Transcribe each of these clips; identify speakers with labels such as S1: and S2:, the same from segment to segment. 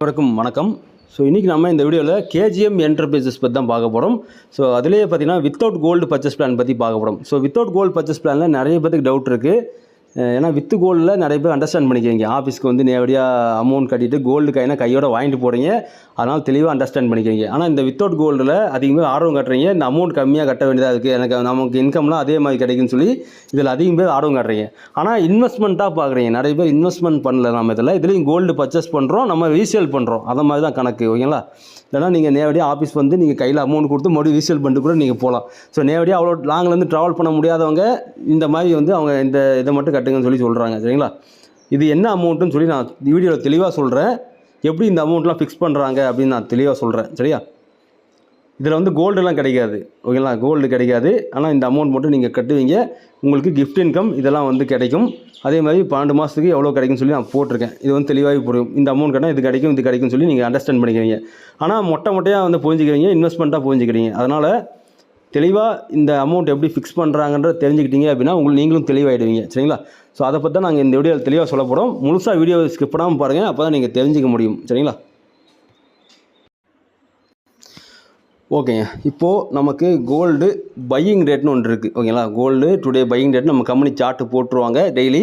S1: அனைவருக்கும் வணக்கம். ஸோ இன்றைக்கி நம்ம இந்த வீடியோவில் கேஜிஎம் என்டர்பிரைசஸ் பற்றி தான் பார்க்க போகிறோம் ஸோ அதிலேயே பார்த்தீங்கன்னா வித்தவுட் கோல்டு பர்ச்சேஸ் பிளான் பற்றி பார்க்க போகிறோம் ஸோ வித்தவுட் கோல்டு பர்ச்சேஸ் பிளானில் நிறைய பேருக்கு டவுட் இருக்குது ஏன்னா வித்து கோல்டில் நிறைய பேர் அண்டர்ஸ்டாண்ட் பண்ணிக்கிறீங்க ஆஃபீஸ்க்கு வந்து நேரடியாக அமௌண்ட் கட்டிட்டு கோல்டு கைனா கையோட வாங்கிட்டு போகிறீங்க அதனால் தெளிவாக அண்டர்ஸ்டாண்ட் பண்ணிக்கிறீங்க ஆனால் இந்த வித்தவுட் கோல்டில் அதிகமாக ஆர்வம் காட்டுறீங்க. இந்த அமௌண்ட் கம்மியாக கட்ட வேண்டியதாக இருக்குது எனக்கு நமக்கு இன்கம்லாம் அதே மாதிரி கிடைக்குன்னு சொல்லி இதில் அதிகம் பேர் ஆர்வம் காட்டுறீங்க. ஆனால் இன்வெஸ்ட்மெண்ட்டாக பார்க்குறீங்க நிறைய பேர் இன்வெஸ்ட்மெண்ட் பண்ணல நம்ம இதில். இதுலேயும் கோல்டு பர்ச்சேஸ் பண்ணுறோம் நம்ம ரீசேல் பண்ணுறோம் அதை மாதிரி தான் கணக்கு. ஓகேங்களா இல்லைனா நீங்கள் நேரடியாக ஆஃபீஸ் வந்து நீங்கள் கையில் அமௌண்ட் கொடுத்து மறுபடியும் ரீசேல் பண்ணிட்டு கூட நீங்கள் போகலாம் ஸோ நேரடியாக அவ்வளோ லாங்லேருந்து ட்ராவல் பண்ண முடியாதவங்க இந்த மாதிரி வந்து அவங்க இந்த இதை மட்டும் கட்டுங்கன்னு சொல்லி சொல்கிறாங்க சரிங்களா? இது என்ன அமௌண்ட்டுன்னு சொல்லி நான் வீடியோவில் தெளிவாக சொல்கிறேன் எப்படி இந்த அமௌண்ட்லாம் ஃபிக்ஸ் பண்ணுறாங்க அப்படின்னு நான் தெளிவாக சொல்கிறேன் சரியா? இதில் வந்து கோல்டெல்லாம் கிடைக்காது ஓகேங்களா கோல்டு கிடைக்காது. ஆனால் இந்த அமௌண்ட் மட்டும் நீங்கள் கட்டுவீங்க. உங்களுக்கு கிஃப்ட் இன்கம் இதெல்லாம் வந்து கிடைக்கும். அதே மாதிரி பன்னெண்டு மாதத்துக்கு எவ்வளோ கிடைக்கும்னு சொல்லி நான் போட்டிருக்கேன். இது வந்து தெளிவாகவே புரியும். இந்த அமௌண்ட் கட்டினா இது கிடைக்கும் இது கிடைக்கும்னு சொல்லி நீங்கள் அண்டர்ஸ்டாண்ட் பண்ணிக்கிறீங்க. ஆனால் மொட்டை மொட்டையாக வந்து புரிஞ்சுக்கிறீங்க இன்வெஸ்ட்மெண்ட்டாக புரிஞ்சுக்கிறீங்க. அதனால் தெளிவாக இந்த அமௌண்ட் எப்படி ஃபிக்ஸ் பண்ணுறாங்கன்ற தெரிஞ்சுக்கிட்டீங்க அப்படின்னா உங்களுக்கு நீங்களும் தெளிவாகிடுவீங்க சரிங்களா? ஸோ அதை பற்றி தான் நாங்கள் இந்த வீடியோவில் தெளிவாக சொல்ல போகிறோம் முழுசாக வீடியோ ஸ்கிப் பண்ணாமல் பாருங்கள் அப்போ தான் நீங்கள் தெரிஞ்சிக்க முடியும். சரிங்களா? ஓகேங்க இப்போது நமக்கு கோல்டு பையிங் ரேட்னு ஒன்று இருக்குது ஓகேங்களா கோல்டு டுடே பையிங் ரேட் நம்ம கம்பெனி சார்ட்டு போட்டுருவாங்க. டெய்லி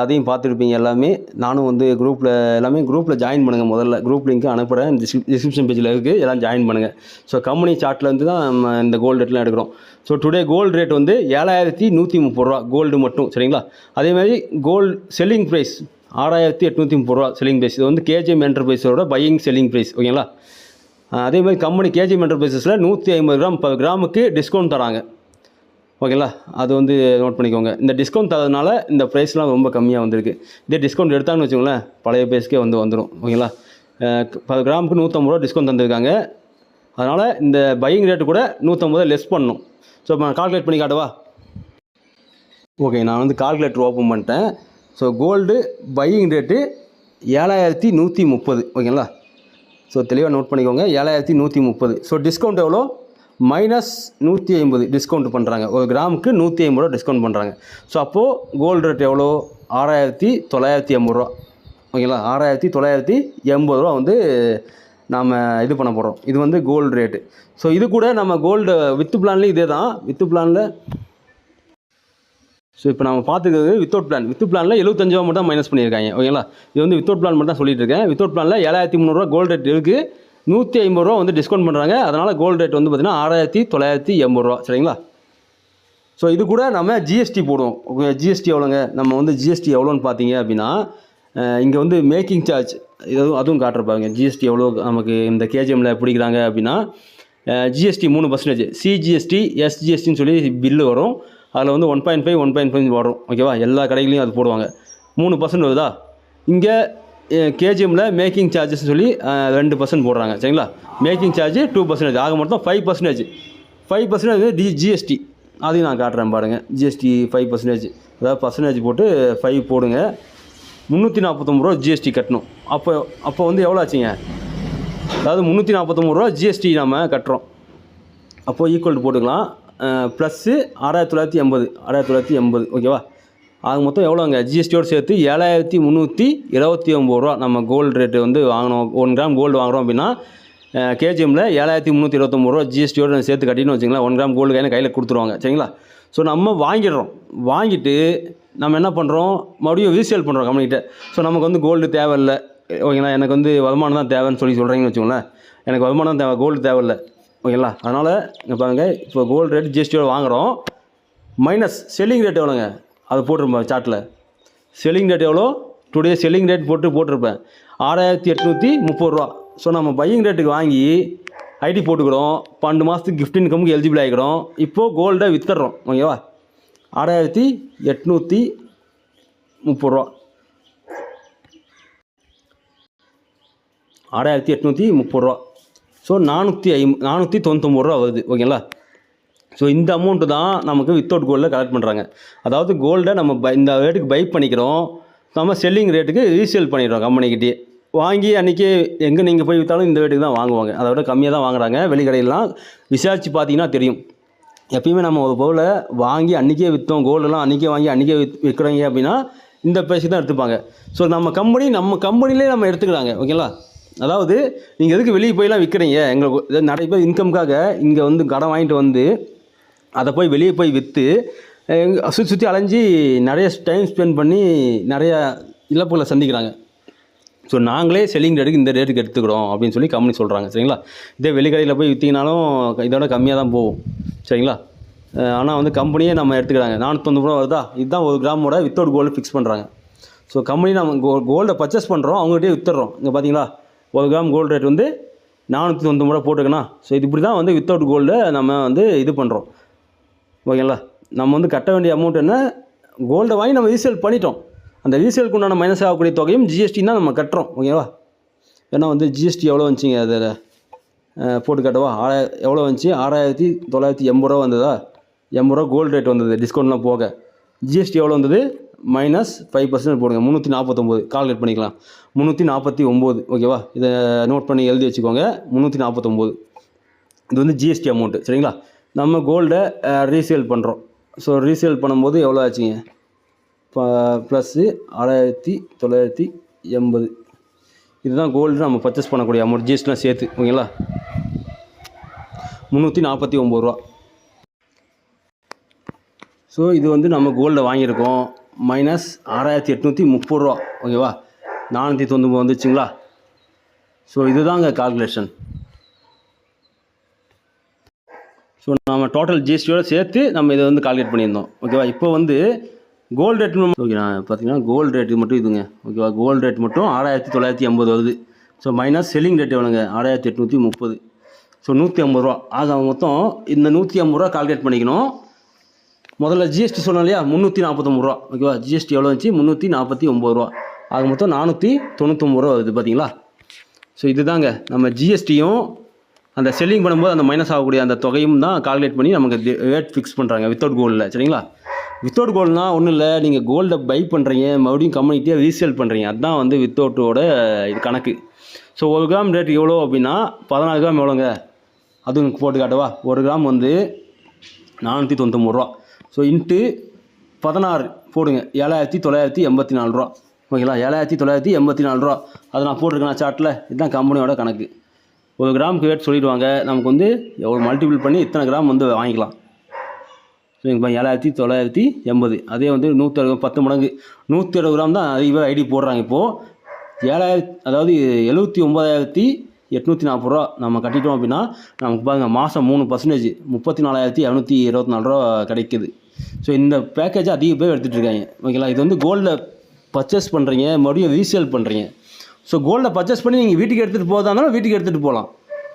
S1: அதையும் பார்த்துருப்பீங்க எல்லாமே. நானும் வந்து குரூப்பில் எல்லாமே குரூப்பில் ஜாயின் பண்ணுங்கள் முதல்ல. குரூப் லிங்க்கு அனுப்புகிறேன் டிஸ்கிரிப்ஷன் பேஜில் இருக்குது எல்லாம் ஜாயின் பண்ணுங்கள் ஸோ கம்பெனி சார்ட்லேருந்து தான் நம்ம இந்த கோல்டு ரேட்லாம் எடுக்கிறோம். ஸோ டுடே கோல்டு ரேட் வந்து ஏழாயிரத்தி நூற்றி முப்பது ரூபா கோல்டு மட்டும் சரிங்களா? அதே மாதிரி கோல்டு செல்லிங் ப்ரைஸ் ஆறாயிரத்தி எட்நூற்றி முப்பது ரூபா செல்லிங் ப்ரைஸ் இது வந்து கேஜிஎம் என்டர்பிரைஸோட பையிங் செல்லிங் ப்ரைஸ் ஓகேங்களா? அதே மாதிரி கம்பெனி கேஜிஎம் என்டர்பிரைசஸில் நூற்றி ஐம்பது கிராம் பர் கிராமுக்கு டிஸ்கவுண்ட் தராங்க. ஓகேங்களா? அது வந்து நோட் பண்ணிக்கோங்க. இந்த டிஸ்கவுண்ட் தரதுனால இந்த ப்ரைஸ்லாம் ரொம்ப கம்மியாக வந்திருக்கு. இதே டிஸ்கவுண்ட் எடுத்தாங்கன்னு வச்சுக்கோங்களேன் பழைய ப்ரைஸ்க்கே வந்து வந்துடும் ஓகேங்களா? பத்து கிராமுக்கு நூற்றம்பது ரூபா டிஸ்கவுண்ட் தந்திருக்காங்க. அதனால் இந்த பையிங் ரேட்டு கூட நூற்றம்பது ரூபா லெஸ் பண்ணணும் ஸோ இப்போ நான் கால்குலேட் பண்ணி காட்டவா? ஓகே நான் வந்து கால்குலேட்டர் ஓப்பன் பண்ணிட்டேன். ஸோ கோல்டு பையிங் ரேட்டு ஏழாயிரத்தி நூற்றி முப்பது. ஓகேங்களா? ஸோ தெளிவாக நோட் பண்ணிக்கோங்க. ஏழாயிரத்தி நூற்றி முப்பது. ஸோ டிஸ்கவுண்ட் எவ்வளோ? மைனஸ் நூற்றி ஐம்பது டிஸ்கவுண்ட் பண்ணுறாங்க ஒரு கிராமுக்கு நூற்றி ஐம்பது ரூபா டிஸ்கவுண்ட் பண்ணுறாங்க ஸோ அப்போது கோல்டு ரேட் எவ்வளோ? ஆறாயிரத்தி தொள்ளாயிரத்தி எண்பது ரூபா. ஓகேங்களா? ஆறாயிரத்தி தொள்ளாயிரத்தி எண்பது ரூபா வந்து நாம் இது பண்ண போகிறோம் இது வந்து கோல்டு ரேட்டு ஸோ இது கூட நம்ம கோல்டு வித்து பிளான்லேயும் இதே தான். வித்து பிளானில் ஸோ இப்போ நம்ம பார்த்துக்கிறது வித்தவுட் பிளான் வித் பிளானில் எழுபத்தஞ்சு ரூபா மட்டும் தான் மைனஸ் பண்ணியிருக்காங்க. ஓகேங்களா? இது வந்து வித்தவுட் பிளான் மட்டும் தான் சொல்லிட்டு இருக்கேன். வித்தவுட் பிளானில் ஏழாயிரத்தி முந்நூறுரூவா கோல்டு ரேட் இருக்குது நூற்றி ஐம்பது ரூபா வந்து டிஸ்கவுண்ட் பண்ணுறாங்க அதனால் கோல்டு ரேட் வந்து பார்த்திங்கன்னா ஆறாயிரத்தி தொள்ளாயிரத்தி எண்பது ரூபா சரிங்களா? ஸோ இது கூட நம்ம ஜிஎஸ்டி போடுவோம். ஜிஎஸ்டி எவ்வளோங்க? நம்ம வந்து ஜிஎஸ்டி எவ்வளோன்னு பார்த்தீங்க அப்படின்னா இங்கே வந்து மேக்கிங் சார்ஜ் இதுவும் அதுவும் காட்டுறப்பாங்க ஜிஎஸ்டி எவ்வளோ நமக்கு இந்த கேஜிஎம்மில் பிடிக்கிறாங்க அப்படின்னா ஜிஎஸ்டி மூணு பர்சன்டேஜ் சிஜிஎஸ்டி எஸ்ஜிஎஸ்டின்னு சொல்லி பில்லு வரும். அதில் வந்து one point five one point five வரும். ஓகேவா எல்லா கடைகளையும் அது போடுவாங்க. மூணு பர்சன்ட் வருதா? இங்கே கேஜிஎம்மில் மேக்கிங் சார்ஜஸ் சொல்லி ரெண்டு பர்சன்ட் போடுறாங்க. சரிங்களா? மேக்கிங் சார்ஜ் டூ பர்சன்டேஜ் ஆக மொத்தம் ஃபைவ் பர்சன்டேஜ் ஃபைவ் பர்சன்டேஜ் டி ஜிஎஸ்டி அதையும் நான் காட்டுறேன் பாருங்கள் ஜிஎஸ்டி ஃபைவ் பர்சன்டேஜ் அதாவது பர்சன்டேஜ் போட்டு ஃபைவ் போடுங்க. முந்நூற்றி நாற்பத்தொம்பது ரூபா ஜிஎஸ்டி கட்டணும். அப்போ அப்போ வந்து எவ்வளோ ஆச்சுங்க? அதாவது முந்நூற்றி நாற்பத்தொம்பது ரூபா ஜிஎஸ்டி நம்ம கட்டுறோம். அப்போது ஈக்குவல் போட்டுக்கலாம். ப்ளஸ்ஸு ஆறாயிரத்தி தொள்ளாயிரத்தி எண்பது. ஆறாயிரத்தி தொள்ளாயிரத்தி எண்பது. ஓகேவா ஆக மொத்தம் எவ்வளோங்க? ஜிஎஸ்டியோடு சேர்த்து ஏழாயிரத்தி முந்நூற்றி இருபத்தி ஒம்பது ரூபா நம்ம கோல்டு ரேட்டு வந்து வாங்கினோம். ஒன் கிராம் கோல்டு வாங்குறோம் அப்படின்னா கேஜிஎம்மில் ஏழாயிரத்தி முந்நூற்றி இருபத்தொம்பது ரூபா ஜிஎஸ்டியோடு சேர்த்து கட்டின்னு வச்சுங்களேன் ஒன் கிராம் கோல்டு கையில் கையில் கொடுத்துருவாங்க. சரிங்களா? ஸோ நம்ம வாங்கிடுறோம். வாங்கிட்டு நம்ம என்ன பண்ணுறோம் மறுபடியும் ரீசேல் பண்ணுறோம் கம்பெனிகிட்ட ஸோ நமக்கு வந்து கோல்டு தேவையில்லை. ஓகேங்களா? எனக்கு வந்து வருமானம் தான் தேவைன்னு சொல்லி சொல்கிறீங்கன்னு வச்சுக்கோங்களேன். எனக்கு வருமானம் தேவை. கோல்டு தேவையில்லை. ஓகேங்களா? அதனால் இங்கே பாருங்கள் இப்போ கோல்டு ரேட் ஜிஎஸ்டியோட வாங்குகிறோம் மைனஸ் செல்லிங் ரேட் எவ்வளோங்க? அது போட்டிருப்பேன் சார்ட்டில் செல்லிங் ரேட் எவ்வளோ? டுடே செல்லிங் ரேட் போட்டு போட்டிருப்பேன். ஆறாயிரத்தி எட்நூற்றி முப்பது ரூபா. ஸோ நம்ம பையிங் ரேட்டுக்கு வாங்கி ஐடி போட்டுக்கிறோம். பன்னெண்டு மாதத்துக்கு கிஃப்ட் இன்கமுக்கு எலிஜிபிள் ஆகிக்கிறோம் இப்போது கோல்டை வித்துடுறோம். ஓகேவா ஆறாயிரத்தி எட்நூற்றி முப்பது ரூபா. ஆறாயிரத்தி எட்நூற்றி முப்பது ரூபா. ஸோ நானூற்றி ஐம் நானூற்றி தொண்ணூத்தொம்பது ரூபா வருது. ஓகேங்களா ஸோ இந்த அமௌண்ட்டு தான் நமக்கு வித்தவுட் கோல்டில் கலெக்ட் பண்ணுறாங்க அதாவது கோல்டை நம்ம பை இந்த ரேட்டுக்கு பை பண்ணிக்கிறோம். நம்ம செல்லிங் ரேட்டுக்கு ரீசேல் பண்ணிடுறோம் கம்பெனிக்கிட்டே வாங்கி அன்றைக்கி எங்கே நீங்கள் போய் விற்றாலும் இந்த ரேட்டுக்கு தான் வாங்குவாங்க. அதை விட கம்மியாக தான் வாங்குறாங்க. வெளிக்கடையிலாம் விசாரித்து பார்த்தீங்கன்னா தெரியும். எப்பயுமே நம்ம ஒரு பொருளை வாங்கி அன்றைக்கே விற்றோம் கோல்டெல்லாம் அன்றைக்கே வாங்கி அன்றைக்கே வித் விற்கிறீங்க அப்படின்னா இந்த ப்ரைஸுக்கு தான் எடுத்துப்பாங்க. ஸோ நம்ம கம்பெனி நம்ம கம்பெனிலே நம்ம எடுத்துக்கிறாங்க ஓகேங்களா அதாவது நீங்கள் எதுக்கு வெளியே போயெல்லாம் விற்கிறீங்க எங்களுக்கு நிறைய பேர் இன்கம்காக இங்கே வந்து கடன் வாங்கிட்டு வந்து அதை போய் வெளியே போய் விற்று சுற்றி சுற்றி அலைஞ்சி நிறைய டைம் ஸ்பெண்ட் பண்ணி நிறைய இழப்புகளை சந்திக்கிறாங்க. ஸோ நாங்களே செல்லிங் ரேட்டுக்கு இந்த ரேட்டுக்கு எடுத்துக்கிறோம் அப்படின்னு சொல்லி கம்பெனி சொல்கிறாங்க சரிங்களா? இதே வெளிக்கடையில் போய் விற்றிங்கனாலும் இதோட கம்மியாக தான் போகும். சரிங்களா? ஆனால் வந்து கம்பெனியே நம்ம எடுத்துக்கிறாங்க. நானூற்றொம்பது ரூபா வருதா? இதுதான் ஒரு கிராமோட வித்தவுட் கோல்டு ஃபிக்ஸ் பண்ணுறாங்க ஸோ கம்பெனி நம்ம கோ கோல்டை பர்ச்சேஸ் பண்ணுறோம் அவங்ககிட்டயே வித்துடுறோம். இங்கே பார்த்தீங்களா ஒரு கிராம் கோல்டு ரேட் வந்து நானூற்றி தொண்ணூறு ரூபா போட்டுக்கணும். ஸோ இது இப்படி தான் வந்து வித்தவுட் கோல்டை நம்ம வந்து இது பண்ணுறோம் ஓகேங்களா? நம்ம வந்து கட்ட வேண்டிய அமௌண்ட் என்ன? கோல்டை வாங்கி நம்ம ரீசேல் பண்ணிட்டோம். அந்த ரீசேலுக்கு உண்டான மைனஸ் ஆகக்கூடிய தொகையும் ஜிஎஸ்டி தான் நம்ம கட்டுறோம். ஓகேவா? ஏன்னா வந்து ஜிஎஸ்டி எவ்வளோ வந்துச்சிங்க அதில் போட்டு கட்டவா? ஆறாய எவ்வளோ வந்துச்சு? ஆறாயிரத்தி தொள்ளாயிரத்தி எண்பது ரூபா வந்ததா? எண்பது ரூபா கோல்டு ரேட் வந்தது. டிஸ்கவுண்ட்லாம் போக. ஜிஎஸ்டி எவ்வளோ வந்தது? மைனஸ் ஃபைவ் பர்சன்ட் போடுங்க. முந்நூற்றி நாற்பத்தொம்போது கால்குலேட் பண்ணிக்கலாம். முந்நூற்றி நாற்பத்தி ஒம்பது. ஓகேவா? இதை நோட் பண்ணி எழுதி வச்சுக்கோங்க. முந்நூற்றி நாற்பத்தொம்போது இது வந்து ஜிஎஸ்டி அமௌண்ட்டு சரிங்களா? நம்ம கோல்டை ரீசேல் பண்ணுறோம் ஸோ ரீசேல் பண்ணும்போது எவ்வளோ ஆச்சுங்க? ப்ளஸ்ஸு ஆறாயிரத்தி தொள்ளாயிரத்தி எண்பது. இதுதான் கோல்டு நம்ம பர்ச்சேஸ் பண்ணக்கூடிய அமௌண்ட் ஜிஎஸ்டிலாம் சேர்த்து ஓகேங்களா? முந்நூற்றி நாற்பத்தி ஒம்பது ரூபா. ஸோ இது வந்து நம்ம கோல்டை வாங்கியிருக்கோம். மைனஸ் ஆறாயிரத்தி எட்நூற்றி முப்பது ரூபா. ஓகேவா? நானூற்றி தொண்ணூறு வந்துச்சுங்களா? ஸோ இதுதாங்க கால்குலேஷன் ஸோ நம்ம டோட்டல் ஜிஎஸ்டியோடு சேர்த்து நம்ம இதை வந்து கால்குலேட் பண்ணியிருந்தோம். ஓகேவா இப்போ வந்து கோல்டு ரேட் ஓகே நான் பார்த்தீங்கன்னா கோல்டு ரேட்டு மட்டும் இதுங்க. ஓகேவா கோல்டு ரேட் மட்டும் ஆறாயிரத்தி தொள்ளாயிரத்தி எண்பது வருது. ஸோ மைனஸ் செல்லிங் ரேட் எவ்வளோங்க? ஆறாயிரத்தி எட்நூற்றி முப்பது. ஸோ நூற்றி ஐம்பது ரூபா. ஆக மொத்தம் இந்த நூற்றி ஐம்பது ரூபா கால்குலேட் பண்ணிக்கணும். முதல்ல ஜிஎஸ்டி சொன்னோம் இல்லையா? முந்நூற்றி நாற்பத்தொம்பது ரூபா. ஓகேவா ஜிஎஸ்டி எவ்வளோ இருந்துச்சு? முந்நூற்றி நாற்பத்தி ஒம்பது ரூபா. ஆக மொத்தம் நானூற்றி தொண்ணூற்றொம்பது ரூபா வருது பார்த்தீங்களா ஸோ இதுதாங்க. நம்ம ஜிஎஸ்டியும் அந்த செல்லிங் பண்ணும்போது அந்த மைனஸ் ஆகக்கூடிய அந்த தொகையும் தான் கால்குலேட் பண்ணி நமக்கு ரேட் ஃபிக்ஸ் பண்ணுறாங்க வித்தவுட் கோல்டில் சரிங்களா? வித்தவுட் கோல்டுனா ஒன்றும் இல்லை நீங்கள் கோல்டை பை பண்ணுறீங்க மறுபடியும் கம்பெனிட்டே ரீசேல் பண்ணுறீங்க அதுதான் வந்து வித்தவுட்டோட இது கணக்கு. ஸோ ஒரு கிராம் ரேட் எவ்வளோ அப்படின்னா பதினாறு கிராம் எவ்வளோங்க அதுவும் போட்டு காட்டவா. ஒரு கிராம் வந்து நானூற்றி தொண்ணூத்தொம்பது ரூபா. ஸோ இன்ட்டு பதினாறு போடுங்க. ஏழாயிரத்தி தொள்ளாயிரத்தி எண்பத்தி நாலு ரூபா. ஓகேங்களா? ஏழாயிரத்தி தொள்ளாயிரத்தி எண்பத்தி நாலு ரூபா. அதை நான் போட்டிருக்கேன் சார்ட்டில் இதுதான் கம்பெனியோட கணக்கு. ஒரு கிராமுக்கு ரேட் சொல்லிடுவாங்க. நமக்கு வந்து எவ்வளோ மல்டிபிள் பண்ணி இத்தனை கிராம் வந்து வாங்கிக்கலாம். சரிங்க ஏழாயிரத்தி தொள்ளாயிரத்தி எண்பது. அதே வந்து நூற்றி அறுபது பத்து மடங்கு. நூற்றி அறுபது கிராம் தான் அதிக ஐடி போடுறாங்க இப்போது ஏழாயிரத்தி அதாவது எழுபத்தி ஒம்பதாயிரத்தி எட்நூற்றி நாற்பது ரூபா நம்ம கட்டிட்டோம் அப்படின்னா நமக்கு பாருங்கள் மாதம் மூணு பர்சன்டேஜ் முப்பத்தி நாலாயிரத்தி இரநூத்தி இருபத்தி நாலு ரூபா கிடைக்குது. ஸோ இந்த பேக்கேஜை அதிக பேர் எடுத்துகிட்டு இருக்காங்க. ஓகேங்களா? இது வந்து கோல்டில் பர்ச்சேஸ் பண்ணுறீங்க மறுபடியும் ரீசேல் பண்ணுறீங்க ஸோ கோல்டை பர்ச்சேஸ் பண்ணி நீங்கள் வீட்டுக்கு எடுத்துகிட்டு போகிறதா இருந்தாலும் வீட்டுக்கு எடுத்துகிட்டு போகலாம்.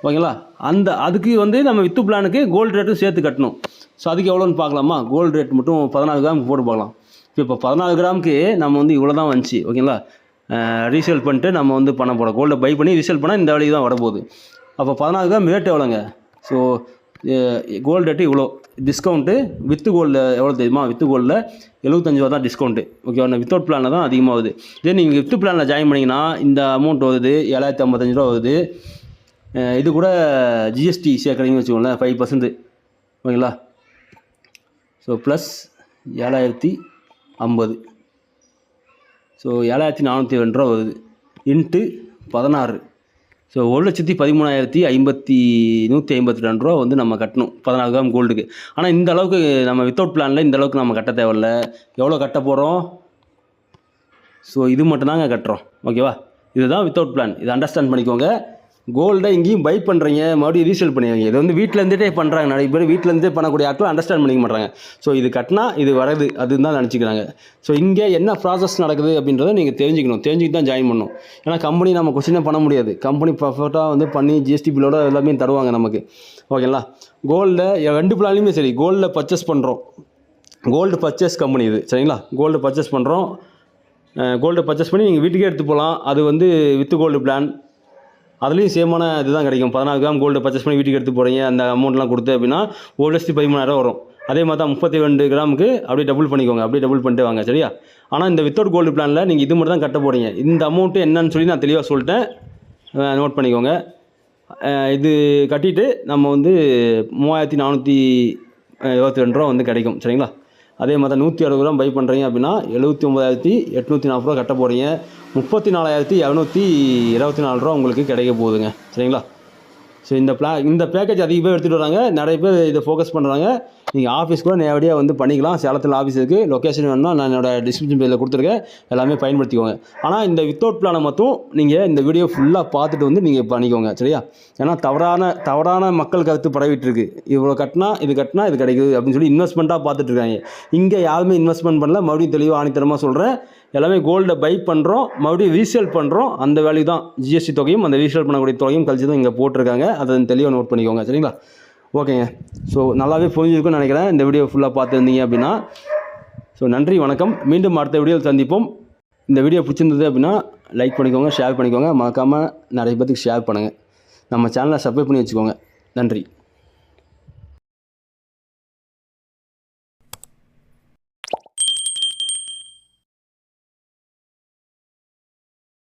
S1: ஓகேங்களா? அந்த அதுக்கு வந்து நம்ம வித்து பிளானுக்கு கோல்டு ரேட்டும் சேர்த்து கட்டணும். ஸோ அதுக்கு எவ்வளோன்னு பார்க்கலாமா? கோல்டு ரேட் மட்டும் பதினாலு கிராமுக்கு போட்டு பார்க்கலாம். இப்போ இப்போ பதினாலு கிராமுக்கு நம்ம வந்து இவ்வளோ தான் வந்துச்சு. ஓகேங்களா? ரீசேல் பண்ணிட்டு நம்ம வந்து பண்ண போகிறோம் கோல்டை பை பண்ணி ரீசேல் பண்ணால் இந்த வேலைக்கு தான் வரப்போகுது. அப்போ பதினாலு கிராம் ரேட் எவ்வளோங்க? ஸோ கோல்டு ரேட்டு இவ்வளோ. டிஸ்கவுண்ட்டு வித்து கோல்டில் எவ்வளோ தெரியுமா? வித்து கோல்டில் எழுபத்தஞ்சு ரூபா தான் டிஸ்கவுண்ட்டு ஓகேவா வித்தவுட் பிளானில் தான் அதிகமாகுது இதே நீங்கள் வித்து பிளானில் ஜாயின் பண்ணிங்கன்னா இந்த அமௌண்ட் வருது ஏழாயிரத்தி ஐம்பத்தஞ்சு ரூபா வருது. இது கூட ஜிஎஸ்டி சேர்க்குறீங்கன்னு வச்சுக்கோங்களேன் ஃபைவ் பர்சன்ட் ஓகேங்களா? ஸோ ப்ளஸ் ஏழாயிரத்தி ஐம்பது. ஸோ ஏழாயிரத்தி நானூற்றி ரெண்டு ரூபா வருது. இன்ட்டு பதினாறு. ஸோ ஒரு லட்சத்தி பதிமூணாயிரத்தி ஐம்பத்தி நூற்றி ஐம்பத்தி ரெண்டு ரூபா வந்து நம்ம கட்டணும். பதினாறு கிராம் கோல்டுக்கு. ஆனால் இந்த அளவுக்கு நம்ம வித்தவுட் பிளானில் இந்த அளவுக்கு நம்ம கட்ட தேவையில்ல. எவ்வளோ கட்ட போகிறோம் ஸோ இது மட்டும்தாங்க கட்டுறோம். ஓகேவா இதுதான் வித்தவுட் பிளான் இதை அண்டர்ஸ்டாண்ட் பண்ணிக்கோங்க. கோல்டை இங்கேயும் பை பண்ணுறீங்க மறுபடியும் ரீசேல் பண்ணுவீங்க இது வந்து வீட்டில் இருந்துகிட்டே பண்ணுறாங்க நிறைய பேர் வீட்டில் இருந்தே பண்ணக்கூடிய ஆட்கள் அண்டர்ஸ்டாண்ட் பண்ணிக்க மாட்டாங்க. ஸோ இது கட்டினா இது வரது அதுன்னு தான் நினச்சிக்கிறாங்க. ஸோ இங்கே என்ன ப்ராசஸ் நடக்குது அப்படின்றத நீங்கள் தெரிஞ்சுக்கணும். தெரிஞ்சுக்கிட்டு தான் ஜாயின் பண்ணணும். ஏன்னா கம்பெனி நம்ம கொஸ்டினே பண்ண முடியாது. கம்பெனி பர்ஃபெக்டாக வந்து பண்ணி ஜிஎஸ்டி பில்லோட எல்லாமே தருவாங்க நமக்கு. ஓகேங்களா கோல்டில் ரெண்டு பிளான்லையுமே சரி. கோல்டில் பர்ச்சேஸ் பண்ணுறோம் கோல்டு பர்ச்சேஸ் கம்பெனி இது. சரிங்களா? கோல்டு பர்ச்சேஸ் பண்ணுறோம் கோல்டு பர்ச்சேஸ் பண்ணி நீங்கள் வீட்டுக்கே எடுத்து போகலாம். அது வந்து வித்து கோல்டு பிளான் அதுலேயும் சேமான இதுதான் கிடைக்கும். பதினாறு கிராம் கோல்டு பர்ச்சேஸ் பண்ணி வீட்டுக்கு எடுத்து போகிறீங்க அந்த அமௌண்ட்லாம் கொடுத்து அப்படின்னா ஒரு லட்சத்தி பதிமூணாயிரம் வரும். அதே மாதிரி தான் முப்பத்தி ரெண்டு கிராமுக்கு அப்படியே டபுள் பண்ணிக்கோங்க. அப்படியே டபுள் பண்ணிட்டு வாங்க. சரியா? ஆனால் இந்த வித்தவுட் கோல்டு பிளானில் நீங்கள் இது மட்டும் தான் கட்ட போகிறீங்க இந்த அமௌண்ட்டு என்னன்னு சொல்லி நான் தெளிவாக சொல்லிட்டேன். நோட் பண்ணிக்கோங்க. இது கட்டிட்டு நம்ம வந்து மூவாயிரத்தி நானூற்றி இருபத்தி ரெண்டு ரூபா வந்து கிடைக்கும். சரிங்களா? அதே மாதிரி நூற்றி அறுபது கிராம் பை பண்ணுறீங்க அப்படின்னா எழுபத்தி ஒம்பதாயிரத்தி எட்நூற்றி நாற்பது ரூபா கட்ட போகிறீங்க முப்பத்தி நாலாயிரத்தி இரநூத்தி இருபத்தி நாலு ரூபா உங்களுக்கு கிடைக்க போகுதுங்க. சரிங்களா? ஸோ இந்த பிளா இந்த பேக்கேஜ் அதிக பேர் எடுத்துகிட்டு வராங்க. நிறைய பேர் இதை ஃபோக்கஸ் பண்ணுறாங்க நீங்கள் ஆஃபீஸ் கூட நேரடியாக வந்து பண்ணிக்கலாம். சேலத்தில் ஆஃபீஸ் இருக்குது லொக்கேஷன் வேணும்னா நான் என்னோட டிஸ்கிரிப்ஷன் பேஜில் கொடுத்துருக்கேன். எல்லாமே பயன்படுத்திக்கோங்க. ஆனால் இந்த வித்தவுட் பிளானை மட்டும் நீங்கள் இந்த வீடியோ ஃபுல்லாக பார்த்துட்டு வந்து நீங்கள் பண்ணிக்கோங்க. சரியா? ஏன்னா தவறான தவறான மக்கள் கருத்து பரவிட்டுருக்கு. இவ்வளோ கட்டினா இது கட்டினா இது கிடைக்குது அப்படின்னு சொல்லி இன்வெஸ்ட்மெண்ட்டாக பார்த்துட்டு இருக்காங்க இங்கே யாருமே இன்வெஸ்ட்மெண்ட் பண்ணல. மறுபடியும் தெளிவாக ஆணித்தரமாக சொல்கிறேன் எல்லாமே கோல்டை பை பண்ணுறோம் மறுபடியும் ரீசேல் பண்ணுறோம் அந்த வேல்யூ தான். ஜிஎஸ்டி தொகையும் அந்த ரீசேல் பண்ணக்கூடிய தொகையும் கழிச்சு தான் இங்கே போட்டிருக்காங்க. அதை தெளிவாக நோட் பண்ணிக்கோங்க. சரிங்களா? ஓகேங்க. ஸோ நல்லாவே புரிஞ்சிருக்கும்னு நினைக்கிறேன். இந்த வீடியோ ஃபுல்லாக பார்த்துருந்தீங்க அப்படின்னா. ஸோ நன்றி வணக்கம். மீண்டும் அடுத்த வீடியோவில் சந்திப்போம். இந்த வீடியோ பிடிச்சிருந்தது அப்படின்னா லைக் பண்ணிக்கோங்க ஷேர் பண்ணிக்கோங்க. மறக்காமல் நிறைய பேத்துக்கு ஷேர் பண்ணுங்கள் நம்ம சேனலை சப்ஸ்கிரைப் பண்ணி வச்சுக்கோங்க. நன்றி.